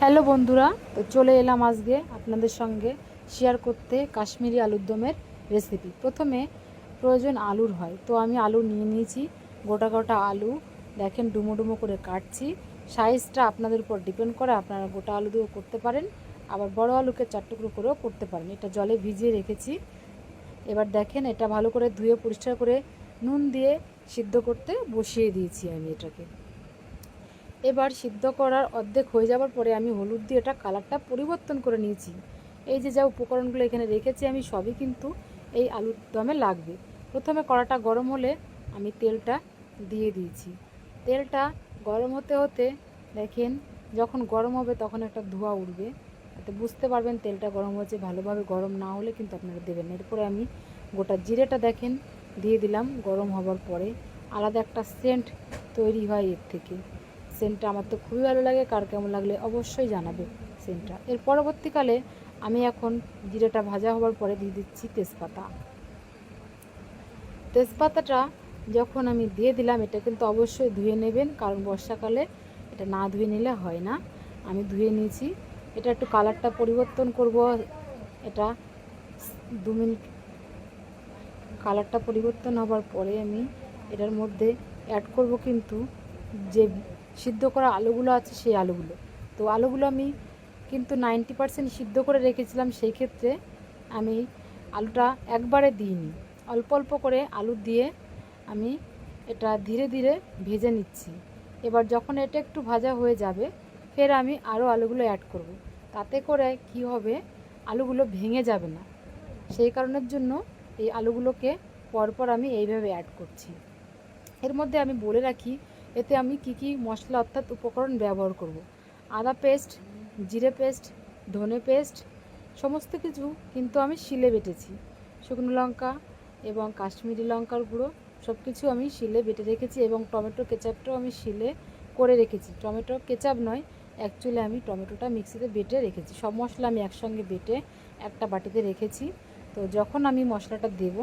Hello বন্ধুরা, তো চলে এলাম আজকে আপনাদের সঙ্গে শেয়ার করতে কাশ্মীরি আলুর দমের রেসিপি প্রথমে প্রয়োজন আলুর হয়, তো আমি আলু নিয়ে নিয়েছি, গোটা গোটা আলু, দেখেন ডুমো ডুমো করে কাটছি। সাইজটা আপনাদের উপর ডিপেন্ড করে, আপনারা গোটা আলু দিয়েও করতে পারেন, আবার বড় আলুকে চার টুকরো করেও করতে পারেন। এটা জলে ভিজিয়ে রেখেছি। এবার দেখেন এটা ভালো করে ধুয়ে পরিষ্কার করে নুন দিয়ে সিদ্ধ করতে বসিয়ে দিয়েছি আমি এটাকে। এবার সিদ্ধ করার অর্ধেক হয়ে যাওয়ার পরে আমি হলুদ দিয়ে এটা কালারটা পরিবর্তন করে নিয়েছি। এই যে যা উপকরণগুলো এখানে রেখেছি আমি সবই কিন্তু এই আলুর দমে লাগবে। প্রথমে কড়াটা গরম হলে আমি তেলটা দিয়ে দিয়েছি। তেলটা গরম হতে হতে দেখেন যখন গরম হবে তখন একটা ধোঁয়া উঠবে। তাতে বুঝতে পারবেন তেলটা গরম হয়েছে, ভালোভাবে গরম না হলে কিন্তু আপনারা দেবেন এরপরে আমি গোটা জিরেটা দেখেন, দিয়ে দিলাম গরম হবার পরে। আলাদা একটা সেন্ট তৈরি হয় এর থেকে। সেন্টটা আমার তো খুবই ভালো লাগে, কার কেমন লাগলে অবশ্যই জানাবে সেন্টটা। এর পরবর্তীকালে আমি এখন জিরেটা ভাজা হওয়ার পরে দিয়ে দিচ্ছি তেজপাতা। তেজপাতাটা যখন আমি দিয়ে দিলাম, এটা কিন্তু অবশ্যই ধুয়ে নেবেন, কারণ বর্ষাকালে এটা না ধুয়ে নিলে হয় না। আমি ধুয়ে নিয়েছি, এটা একটু কালারটা পরিবর্তন করব, এটা দু মিনিট কালারটা পরিবর্তন হবার পরে আমি এটার মধ্যে অ্যাড করব কিন্তু যে সিদ্ধ করা আলুগুলো আছে, সেই আলুগুলো। তো আলুগুলো আমি কিন্তু নাইনটি পারসেন্ট সিদ্ধ করে রেখেছিলাম, সেই ক্ষেত্রে আমি আলুটা একবারে দিইনি। অল্প অল্প করে আলু দিয়ে আমি এটা ধীরে ধীরে ভেজে নিচ্ছি। এবার যখন এটা একটু ভাজা হয়ে যাবে, ফের আমি আরও আলুগুলো অ্যাড করব। তাতে করে কি হবে, আলুগুলো ভেঙে যাবে না। সেই কারণের জন্য এই আলুগুলোকে পরপর আমি এইভাবে অ্যাড করছি। এর মধ্যে আমি বলে রাখি এতে আমি কি কি মশলা অর্থাৎ উপকরণ ব্যবহার করব। আদা পেস্ট, জিরে পেস্ট, ধনে পেস্ট, সমস্ত কিছু কিন্তু আমি শিলে বেটেছি। শুকনো লঙ্কা এবং কাশ্মীরি লঙ্কার গুঁড়ো সব কিছু আমি শিলে বেটে রেখেছি এবং টমেটো কেচাপটাও আমি শিলে করে রেখেছি। টমেটো কেচাপ নয় অ্যাকচুয়ালি আমি টমেটোটা মিক্সিতে বেটে রেখেছি। সব মশলা আমি একসঙ্গে বেটে একটা বাটিতে রেখেছি। তো যখন আমি মশলাটা দেব,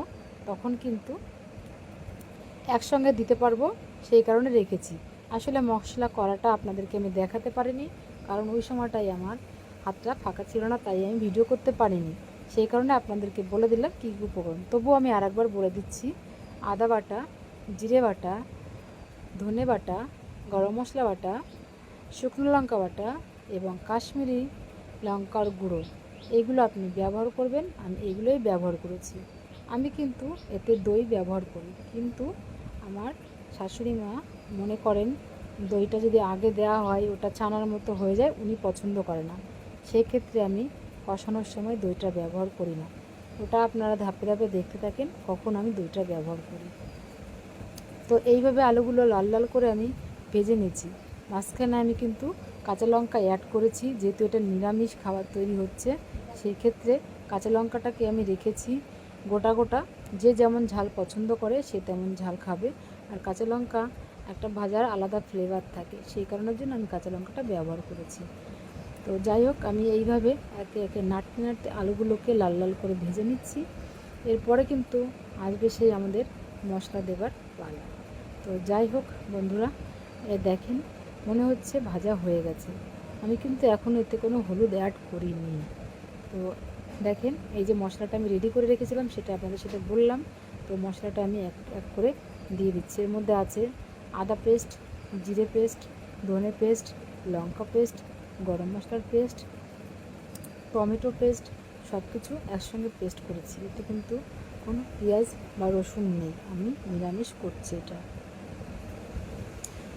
তখন কিন্তু একসঙ্গে দিতে পারব, সেই কারণে রেখেছি। আসলে মশলা করাটা আপনাদেরকে আমি দেখাতে পারিনি, কারণ ওই সময়টাই আমার হাতটা ফাঁকা ছিল না, তাই আমি ভিডিও করতে পারিনি। সেই কারণে আপনাদেরকে বলে দিলাম কী উপকরণ। তবুও আমি আরেকবার বলে দিচ্ছি, আদা বাটা, জিরে বাটা, ধনে বাটা, গরম মশলা বাটা, শুকনো লঙ্কা বাটা এবং কাশ্মীরি লঙ্কার গুঁড়ো। এইগুলো আপনি ব্যবহার করবেন, আমি এগুলোই ব্যবহার করেছি। আমি কিন্তু এতে দই ব্যবহার করি, কিন্তু আমার শাশুড়ি মা মনে করেন দইটা যদি আগে দেওয়া হয়, ওটা ছানার মতো হয়ে যায়, উনি পছন্দ করে না। সেক্ষেত্রে আমি কষানোর সময় দইটা ব্যবহার করি না। ওটা আপনারা ধাপে ধাপে দেখতে থাকেন, কখন আমি দইটা ব্যবহার করি। তো এইভাবে আলুগুলো লাল লাল করে আমি ভেজে নিয়েছি মাঝখানে আমি কিন্তু কাঁচা লঙ্কা অ্যাড করেছি, যেহেতু এটা নিরামিষ খাবার তৈরি হচ্ছে, সেই ক্ষেত্রে কাঁচা লঙ্কাটাকে আমি রেখেছি। গোটা গোটা যে যেমন ঝাল পছন্দ করে সে তেমন ঝাল খাবে। আর কাঁচা লঙ্কা একটা ভাজার আলাদা ফ্লেভার থাকে, সেই কারণের জন্য আমি কাঁচা লঙ্কাটা ব্যবহার করেছি। তো যাই হোক, আমি এইভাবে একে একে নাড়তে নাড়তে আলুগুলোকে লাল লাল করে ভেজে নিচ্ছি। এরপরে কিন্তু আসবে সেই আমাদের মশলা দেবার পালা। তো যাই হোক বন্ধুরা, এ দেখেন মনে হচ্ছে ভাজা হয়ে গেছে। আমি কিন্তু এখনও এতে কোনো হলুদ অ্যাড করিনি। তো দেখেন, এই যে মশলাটা আমি রেডি করে রেখেছিলাম, সেটা আপনাদের সাথে বললাম। তো মশলাটা আমি এক এক করে দিয়ে দিচ্ছি। এর মধ্যে আছে আদা পেস্ট জিরে পেস্ট ধনে পেস্ট লঙ্কা পেস্ট গরম মশলার পেস্ট টমেটো পেস্ট সব কিছু একসঙ্গে পেস্ট করেছি। এতে কিন্তু কোনো পেঁয়াজ বা রসুন নেই। আমি নিরামিষ করছি এটা।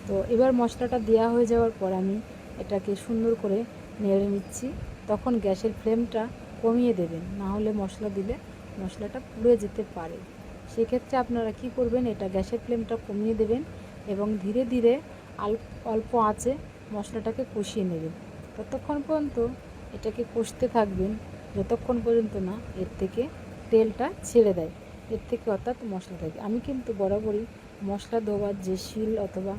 তো এবার মশলাটা দেওয়া হয়ে যাওয়ার পর আমি এটাকে সুন্দর করে নেড়ে নিচ্ছি। তখন গ্যাসের ফ্লেমটা কমিয়ে দেবেন, না হলে মশলা দিলে মশলাটা পুড়ে যেতে পারে। সেক্ষেত্রে আপনারা কি করবেন, এটা গ্যাসের ফ্লেমটা কমিয়ে দেবেন এবং ধীরে ধীরে অল্প আঁচে মশলাটাকে কষিয়ে নেবেন। ততক্ষণ পর্যন্ত এটাকে কষতে থাকবেন, যতক্ষণ পর্যন্ত না এর থেকে তেলটা ছেড়ে দেয়, এর থেকে অর্থাৎ মশলা থাকে। আমি কিন্তু বরাবরই মশলা ধোয়ার যে শিল অথবা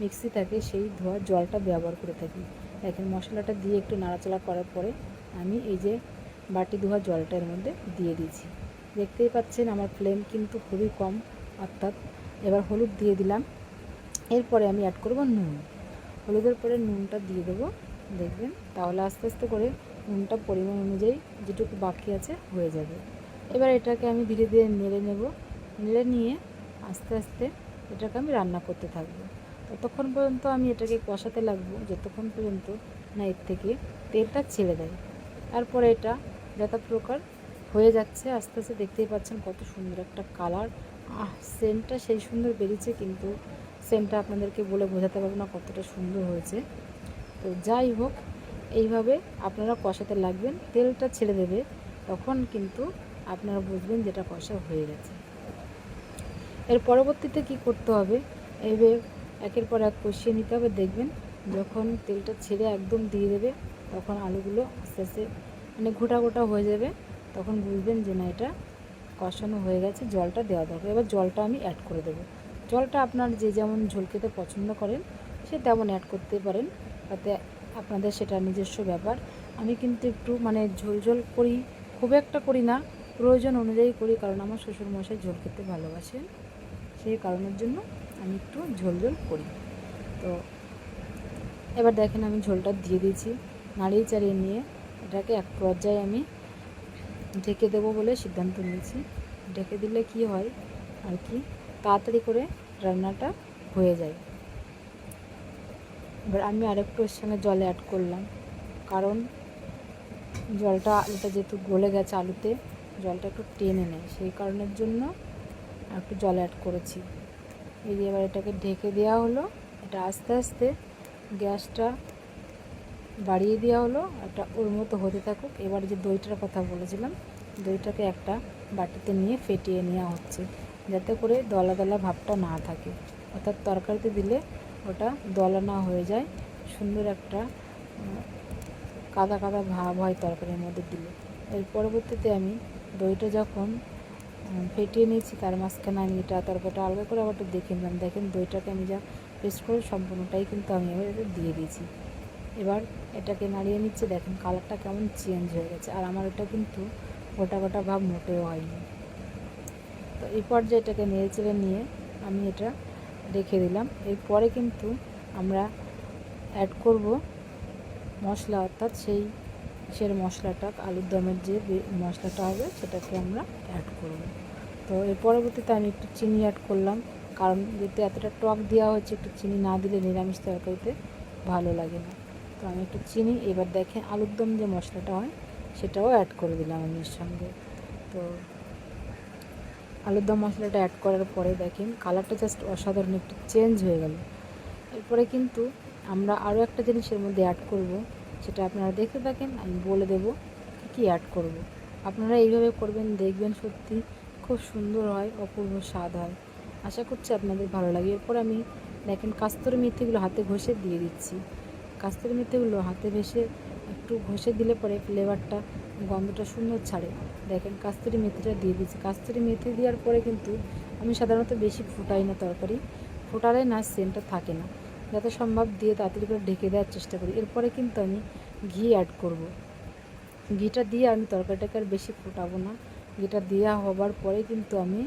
মিক্সি থাকে, সেই ধোয়ার জলটা ব্যবহার করে থাকি। দেখেন মশলাটা দিয়ে একটু নাড়াচাড়া করার পরে আমি এই যে বাটি ধোয়া জলটা এর মধ্যে দিয়ে দিয়েছি। দেখতেই পাচ্ছেন আমার ফ্লেম কিন্তু খুবই কম, অর্থাৎ এবার হলুদ দিয়ে দিলাম। এরপরে আমি অ্যাড করব নুন। হলুদের পরে নুনটা দিয়ে দেবো। দেখবেন তাহলে আস্তে আস্তে করে নুনটা পরিমাণ অনুযায়ী যেটুকু বাকি আছে হয়ে যাবে। এবার এটাকে আমি ধীরে ধীরে নেড়ে নেব। নেড়ে নিয়ে আস্তে আস্তে এটাকে আমি রান্না করতে থাকব। ততক্ষণ পর্যন্ত আমি এটাকে কষাতে লাগবো, যতক্ষণ পর্যন্ত না এর থেকে তেলটা ছেড়ে দেয়। তারপরে এটা যত প্রকার হয়ে যাচ্ছে। আস্তে আস্তে দেখতেই পাচ্ছেন কত সুন্দর একটা কালার। আহ সেন্টটা সেই সুন্দর বেরিয়েছে কিন্তু সেন্টটা আপনাদেরকে বলে বোঝাতে পারব না কতটা সুন্দর হয়েছে। তো যাই হোক, এইভাবে আপনারা কষাতে লাগবেন। তেলটা ছেড়ে দেবে, তখন কিন্তু আপনারা বুঝবেন যেটা কষা হয়ে গেছে। এর পরবর্তীতে কি করতে হবে? এইভাবে একের পর এক কষিয়ে নিতে হবে। দেখবেন যখন তেলটা ছেড়ে একদম দিয়ে দেবে, তখন আলুগুলো আস্তে আস্তে মানে ঘোটা গোটা হয়ে যাবে, তখন বুঝবেন যে না এটা কষানো হয়ে গেছে, জলটা দেওয়া দরকার। এবার জলটা আমি অ্যাড করে দেবো। জলটা আপনার যে যেমন ঝোল খেতে পছন্দ করেন, সে তেমন অ্যাড করতে পারেন। তাতে আপনাদের সেটা নিজস্ব ব্যাপার। আমি কিন্তু একটু মানে ঝোল ঝোল করি, খুব একটা করি না, প্রয়োজন অনুযায়ী করি, কারণ আমার শ্বশুরমশাই ঝোল খেতে ভালোবাসেন। সেই কারণের জন্য আমি একটু ঝোল ঝোল করি। তো এবার দেখেন আমি ঝোলটা দিয়ে দিয়েছি, নাড়িয়ে চাড়িয়ে নিয়ে এটাকে এক পর্যায়ে আমি ঢেকে দেবো বলে সিদ্ধান্ত নিয়েছি। ঢেকে দিলে কি হয় আর কি? তাড়াতাড়ি করে রান্নাটা হয়ে যায়। এবার আমি আরেকটু এর সঙ্গে জল অ্যাড করলাম। কারণ জলটা আলুটা যেহেতু গলে গেছে আলুতে, জলটা একটু টেনে নেয়। সেই কারণের জন্য একটু জল অ্যাড করেছি। এই যে এবার এটাকে ঢেকে দেওয়া হলো। এটা আস্তে আস্তে গ্যাসটা বাড়িয়ে দেওয়া হলো, একটা ওর মতো হতে থাকুক। এবার যে দইটার কথা বলেছিলাম, দইটাকে একটা বাটিতে নিয়ে ফেটিয়ে নেওয়া হচ্ছে, যাতে করে দলা দলা ভাবটা না থাকে। অর্থাৎ তরকারিতে দিলে ওটা দলা না হয়ে যায়, সুন্দর একটা কাদা কাদা ভাব হয় তরকারির মধ্যে দিলে। এর পরবর্তীতে আমি দইটা যখন ফেটিয়ে নিয়েছি, তার মাঝখানে আমি এটা তরকারিটা আলাদা করে আবার দেখে নিলাম। দেখেন দইটাকে আমি যা পেস্ট করে সম্পূর্ণটাই কিন্তু আমি এবার দিয়ে দিয়েছি। এবার এটাকে নাড়িয়ে নিচ্ছে, দেখেন কালারটা কেমন চেঞ্জ হয়ে গেছে। আর আমার এটা কিন্তু গোটা গোটা ভাব মোটেও হয়নি। তো এই পর্যায়ে এটাকে নেড়ে নিয়ে আমি এটা রেখে দিলাম। এরপরে কিন্তু আমরা অ্যাড করব মশলা, অর্থাৎ সেই সের মশলাটা, আলুর দমের যে মশলাটা হবে, সেটাকে আমরা অ্যাড করব। তো এর পরবর্তীতে আমি একটু চিনি অ্যাড করলাম, কারণ যেহেতু এতটা টক দেওয়া হচ্ছে একটু চিনি না দিলে নিরামিষ তরকারিতে ভালো লাগে না। তো আমি একটু চিনি, এবার দেখেন আলুর দম যে মশলাটা হয়, সেটাও অ্যাড করে দিলাম আমি এর সঙ্গে। তো আলুর দম মশলাটা অ্যাড করার পরে দেখেন কালারটা জাস্ট অসাধারণ একটু চেঞ্জ হয়ে গেল। এরপরে কিন্তু আমরা আরও একটা জিনিসের মধ্যে অ্যাড করব, সেটা আপনারা দেখতে থাকেন, আমি বলে দেব কী কী অ্যাড করব। আপনারা এইভাবে করবেন, দেখবেন সত্যি খুব সুন্দর হয়, অপূর্ব স্বাদ হয়। আশা করছি আপনাদের ভালো লাগে এরপর আমি দেখেন কাস্তরি মেথিগুলো হাতে ঘষে দিয়ে দিচ্ছি। কাস্তরি মেথিগুলো হাতে ভেসে একটু ঘষে দিলে পরে ফ্লেভারটা গন্ধটা সুন্দর ছাড়ে। দেখেন কাস্তুরি মেথিটা দিয়ে দিচ্ছি কাস্তুরি মেথি দেওয়ার পরে কিন্তু আমি সাধারণত বেশি ফুটাই না তরকারি। ফোটালে না সেন্টটা থাকে না। যত সম্ভব দিয়ে তাড়াতাড়ি করে ঢেকে দেওয়ার চেষ্টা করি। এরপরে কিন্তু আমি ঘি অ্যাড করব। ঘিটা দিয়ে আমি তরকারিটাকে আর বেশি ফোটাবো না। ঘিটা দেওয়া হবার পরে কিন্তু আমি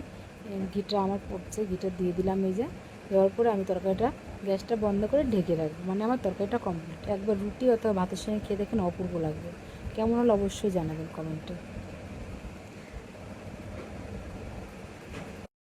ঘিটা আমার পড়ছে। ঘিটা দিয়ে দিলাম এই যে। দেওয়ার পরে আমি তরকারিটা গ্যাসটা বন্ধ করে ঢেকে রাখব। মানে আমার তরকারিটা কমপ্লিট একবার রুটি অথবা ভাতের সঙ্গে খেয়ে দেখেন অপূর্ব লাগবে। কেমন হলো অবশ্যই জানাবেন কমেন্টে